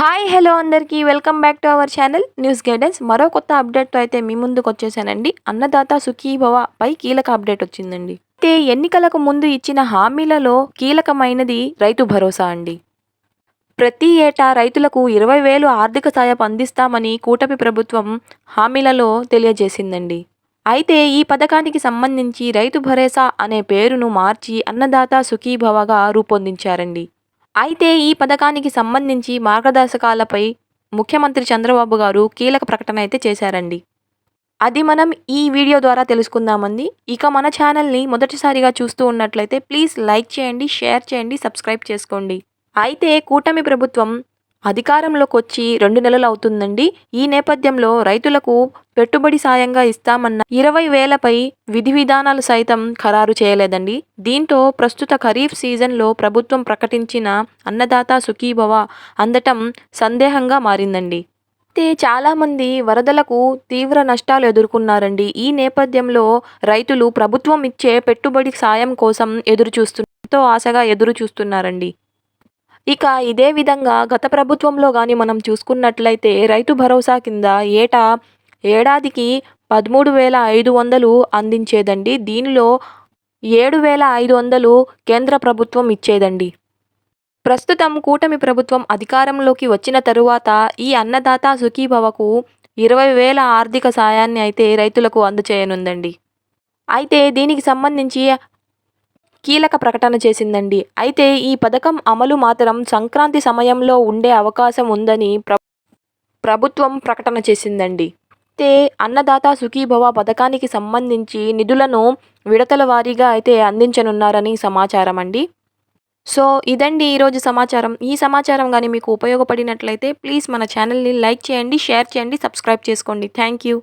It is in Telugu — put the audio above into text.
హాయ్ హలో అందరికీ. Welcome back to our channel news guidance. మరో కొత్త అప్డేట్తో అయితే మీ ముందుకు వచ్చేసానండి. అన్నదాత సుఖీభవ పై కీలక అప్డేట్ వచ్చిందండి. అయితే ఎన్నికలకు ముందు ఇచ్చిన హామీలలో కీలకమైనది రైతు భరోసా అండి. ప్రతి ఏటా రైతులకు ఇరవై వేలు ఆర్థిక సాయం అందిస్తామని కూటమి ప్రభుత్వం హామీలలో తెలియజేసిందండి. అయితే ఈ పథకానికి సంబంధించి రైతు భరోసా అనే పేరును మార్చి అన్నదాత సుఖీభవగా రూపొందించారండి. అయితే ఈ పథకానికి సంబంధించి మార్గదర్శకాలపై ముఖ్యమంత్రి చంద్రబాబు గారు కీలక ప్రకటన అయితే చేశారండి. అది మనం ఈ వీడియో ద్వారా తెలుసుకుందామండి. ఇక మన ఛానల్ని మొదటిసారిగా చూస్తూ ఉన్నట్లయితే ప్లీజ్ లైక్ చేయండి షేర్ చేయండి సబ్స్క్రైబ్ చేసుకోండి. అయితే కూటమి ప్రభుత్వం అధికారంలోకి వచ్చి రెండు నెలలు అవుతుందండి ఈ నేపథ్యంలో రైతులకు పెట్టుబడి సాయంగా ఇస్తామన్న ఇరవై వేలపై విధి విధానాలు సైతం ఖరారు చేయలేదండి. దీంతో ప్రస్తుత ఖరీఫ్ సీజన్లో ప్రభుత్వం ప్రకటించిన అన్నదాత సుఖీభవ అందటం సందేహంగా మారిందండి. అయితే చాలామంది వరదలకు తీవ్ర నష్టాలు ఎదుర్కొన్నారండి. ఈ నేపథ్యంలో రైతులు ప్రభుత్వం ఇచ్చే పెట్టుబడి సాయం కోసం ఎదురు చూస్తు ఎంతో ఆశగా ఎదురు చూస్తున్నారండి ఇక ఇదే విధంగా గత ప్రభుత్వంలో కానీ మనం చూసుకున్నట్లయితే రైతు భరోసా కింద ఏటా ఏడాదికి పదమూడు వేల ఐదు వందలు అందించేదండి. దీనిలో ఏడు వేల ఐదు వందలు కేంద్ర ప్రభుత్వం ఇచ్చేదండి. ప్రస్తుతం కూటమి ప్రభుత్వం అధికారంలోకి వచ్చిన తరువాత ఈ అన్నదాత సుఖీభవకు ఇరవై వేల ఆర్థిక సాయాన్ని అయితే రైతులకు అందచేయనుందండి. అయితే దీనికి సంబంధించి కీలక ప్రకటన చేసిందండి. అయితే ఈ పథకం అమలు మాత్రం సంక్రాంతి సమయంలో ఉండే అవకాశం ఉందని ప్ర ప్రభుత్వం ప్రకటన చేసిందండి. అయితే అన్నదాత సుఖీభవ పథకానికి సంబంధించి నిధులను విడతల వారీగా అయితే అందించనున్నారని సమాచారం అండి. సో ఇదండి ఈరోజు సమాచారం. ఈ సమాచారం కానీ మీకు ఉపయోగపడినట్లయితే ప్లీజ్ మన ఛానల్ని లైక్ చేయండి షేర్ చేయండి సబ్స్క్రైబ్ చేసుకోండి. Thank you.